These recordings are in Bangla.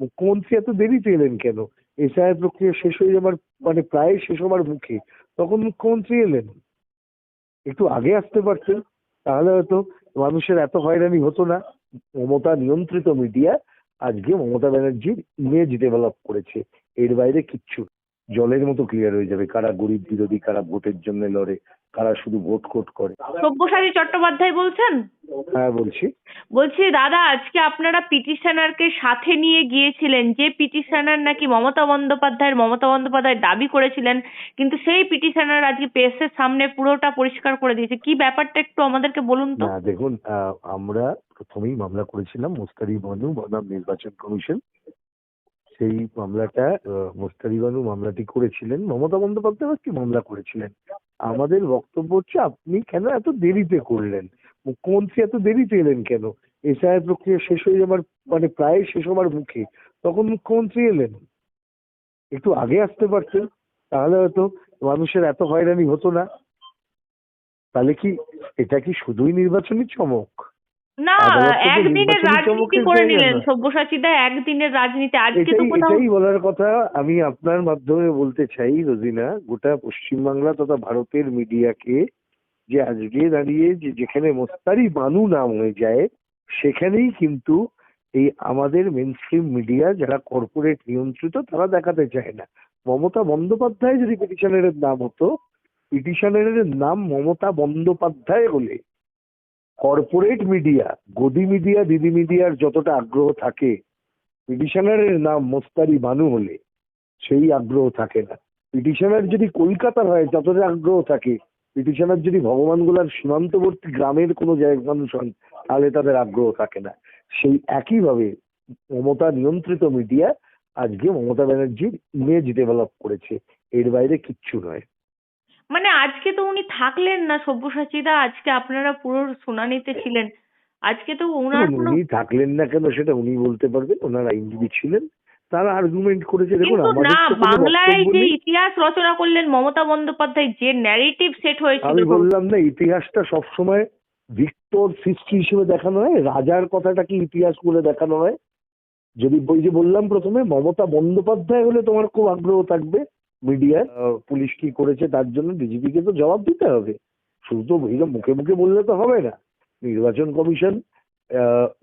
মুখ্যমন্ত্রী এত দেরিতে এলেন কেন? এসআইআর প্রক্রিয়া শেষ হয়ে যাবার মানে প্রায় শেষ হবার মুখে তখন মুখ্যমন্ত্রী এলেন? একটু আগে আসতে পারতেন তাহলে হয়তো মানুষের এত হয়রানি হতো না। মমতা নিয়ন্ত্রিত মিডিয়া আজকে মমতা ব্যানার্জির ইমেজ ডেভেলপ করেছে। এর বাইরে কিচ্ছু। জলের মতো ক্লিয়ার হয়ে যাবে কারা গরিব বিরোধী কারা ভোটের জন্য লড়ে কারা শুধু ভোট কোট করে। সব্যসাচী চট্টোপাধ্যায় বলছেন? হ্যাঁ বলছি। বলছি, দাদা, আজকে আপনারা পিটিশনারকে সাথে নিয়ে গিয়েছিলেন, যে পিটিশনার নাকি মমতা বন্দ্যোপাধ্যায়ের, মমতা বন্দ্যোপাধ্যায় দাবি করেছিলেন, কিন্তু সেই পিটিশনার আজকে প্রেসের সামনে পুরোটা পরিষ্কার করে দিয়েছে। কি ব্যাপারটা একটু আমাদেরকে বলুন তো? না, দেখুন আমরা প্রথমেই মামলা করেছিলাম, মুস্তারি বানু বনাম নির্বাচন কমিশন। সেই মামলাটা মুস্তারি বানু মামলাটি করেছিলেন। মমতা বন্দ্যোপাধ্যায় একটি মামলা করেছিলেন। আমাদের বক্তব্য হচ্ছে, আপনি কেন এত দেরিতে করলেন? মুখ্যমন্ত্রী এত দেরিতে এলেন কেন? এসআইআর প্রক্রিয়া শেষ হয়ে যাবার মানে প্রায় শেষ হবার মুখে তখন মুখ্যমন্ত্রী এলেন। একটু আগে আসতে পারতেন তাহলে হয়তো মানুষের এত হয়রানি হতো না। তাহলে কি এটা কি শুধুই নির্বাচনী চমক? না একদিনের রাজনীতি করে নিলেন। সব্যসাচী দা একদিনের রাজনীতি আজকে তো কোথাও এটাই বলার কথা। আমি আপনার মাধ্যমে বলতে চাই রোজিনা গোটা পশ্চিমবাংলা তথা ভারতের মিডিয়াকে যে আজকে দাঁড়িয়ে যে যেখানে মোস্তারি বানু নাম হয়ে যায়, সেখানেই কিন্তু এই আমাদের মেন স্ট্রিম মিডিয়া যারা কর্পোরেট নিয়ন্ত্রিত, তারা দেখাতে চায় না। মমতা বন্দ্যোপাধ্যায় যদি পিটিশনারের নাম হতো পিটিশনারের নাম মমতা বন্দ্যোপাধ্যায় হলে কর্পোরেট মিডিয়া গদি মিডিয়া দিদি মিডিয়ার যতটা আগ্রহ থাকে পিটিশনারের নাম মোস্তারি বানু হলে সেই আগ্রহ থাকে না। পিটিশনার যদি কলকাতার হয়, যতটা আগ্রহ থাকে পিটিশনার যদি ভগবানগোলার সীমান্তবর্তী গ্রামের কোনো জায়গায় মানুষ হন তাহলে তাদের আগ্রহ থাকে না। সেই একইভাবে মমতা নিয়ন্ত্রিত মিডিয়া আজকে মমতা ব্যানার্জির ইমেজ ডেভেলপ করেছে। এর বাইরে কিচ্ছু নয়। মানে আজকে তো উনি থাকলেন না সব্যসাচী দা আজকে আপনারা পুরো শুনানিতে ছিলেন। আজকে তো ওনার উনি থাকলেন না কেন সেটা উনি বলতে পারবেন। ওনার আইনজীবী ছিলেন। তারা আর্গুমেন্ট করেছে দেখুন কিন্তু না বাংলায় যে ইতিহাস রচনা করলেন মমতা বন্দ্যোপাধ্যায় যে ন্যারেটিভ সেট হয়েছিল আমি বললাম না ইতিহাসটা সবসময় ভিক্টর সৃষ্টি হিসেবে দেখানো হয় রাজার কথাটা কি ইতিহাস বলে দেখানো হয়? যদি ওই যে বললাম প্রথমে মমতা বন্দ্যোপাধ্যায় হলে তোমার খুব আগ্রহ থাকবে মিডিয়ার পুলিশ কি করেছে তার জন্য ডিজিপি কে তো জবাব দিতে হবে। শুধু তো মুখে মুখে বললে তো হবে না। নির্বাচন কমিশন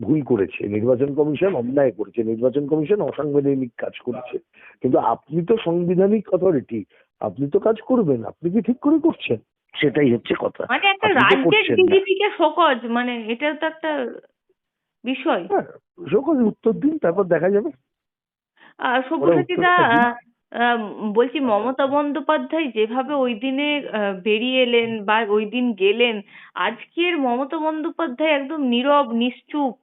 ভুল করেছে। নির্বাচন কমিশন অন্যায় করেছে। নির্বাচন কমিশন অসাংবিধানিক কাজ করেছে। কিন্তু আপনি তো সাংবিধানিক অথরিটি আপনি তো কাজ করবেন। আপনি কি ঠিক করে করছেন? সেটাই হচ্ছে কথা। মানে একটা রাজ্যের করছেন না। ডিজিপি কে শোকজ মানে এটা তো একটা বিষয়। হ্যাঁ সকল উত্তর দিন তারপর দেখা যাবে। আহ, আহ, বলছি মমতা বন্দ্যোপাধ্যায় যেভাবে ওই দিনে আহ, বেরিয়ে এলেন বা ওই দিন গেলেন আজকের মমতা বন্দ্যোপাধ্যায় একদম নীরব নিশ্চুপ।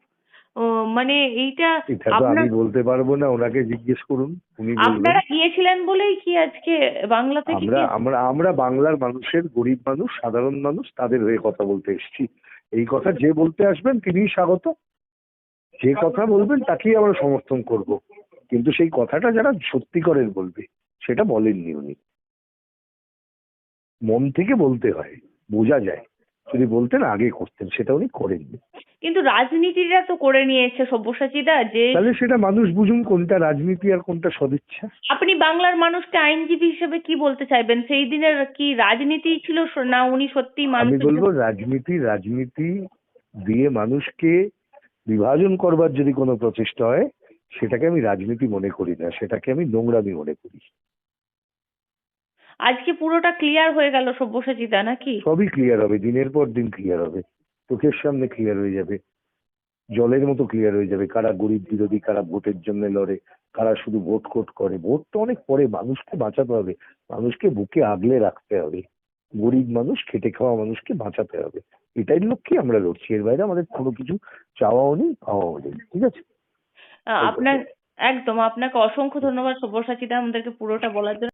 মানে এইটা আমি বলতে পারব না ওনাকে জিজ্ঞেস করুন উনি বলবেন। আপনারা গিয়েছিলেন বলেই কি আজকে বাংলা থেকে আমরা আমরা আমরা বাংলার মানুষের গরিব মানুষ সাধারণ মানুষ তাদের হয়ে কথা বলতে এসেছি। এই কথা যে বলতে আসবেন তিনিই স্বাগত। যে কথা বলবেন তাকেই আমরা সমর্থন করব। কিন্তু সেই কথাটা যারা সত্যিকারের বলবে সেটা বলেননি উনি। মন থেকে বলতে হয় বোঝা যায় যদি বলতেন আগে করতেন সেটা উনি করেননি। কিন্তু রাজনীতিটা তো করে নিয়েছে সব্যসাচী দা যে তাহলে সেটা মানুষ বুঝুন কোনটা রাজনীতি আর কোনটা সদিচ্ছা আপনি বাংলার মানুষকে আইনজীবী হিসেবে কি বলতে চাইবেন? সেই দিনের কি রাজনীতি ছিল না উনি সত্যি আমি বলব রাজনীতি রাজনীতি দিয়ে মানুষকে বিভাজন করবার যদি কোনো প্রচেষ্টা হয় সেটাকে আমি রাজনীতি মনে করি না সেটাকে আমি নোংরামি মনে করি। আজকে পুরোটা ক্লিয়ার হয়ে গেল সব্যসাচী দা নাকি? সবই ক্লিয়ার হবে দিনের পর দিন ক্লিয়ার হবে। চোখের সামনে ক্লিয়ার হয়ে যাবে। জলের মতো ক্লিয়ার হয়ে যাবে কারা গরিব বিরোধী কারা ভোটের জন্য লড়ে কারা শুধু ভোট কোট করে। ভোট তো অনেক পরে মানুষকে বাঁচাতে হবে মানুষকে বুকে আগলে রাখতে হবে। গরিব মানুষ খেটে খাওয়া মানুষকে বাঁচাতে হবে। এটাই লক্ষ্যে আমরা লড়ছি এর বাইরে আমাদের কোনো কিছু চাওয়াও নেই পাওয়াও নেই ঠিক আছে? আপনার একদম আপনাকে অসংখ্য ধন্যবাদ সব্যসাচী দা আমাদেরকে পুরোটা বলার জন্য।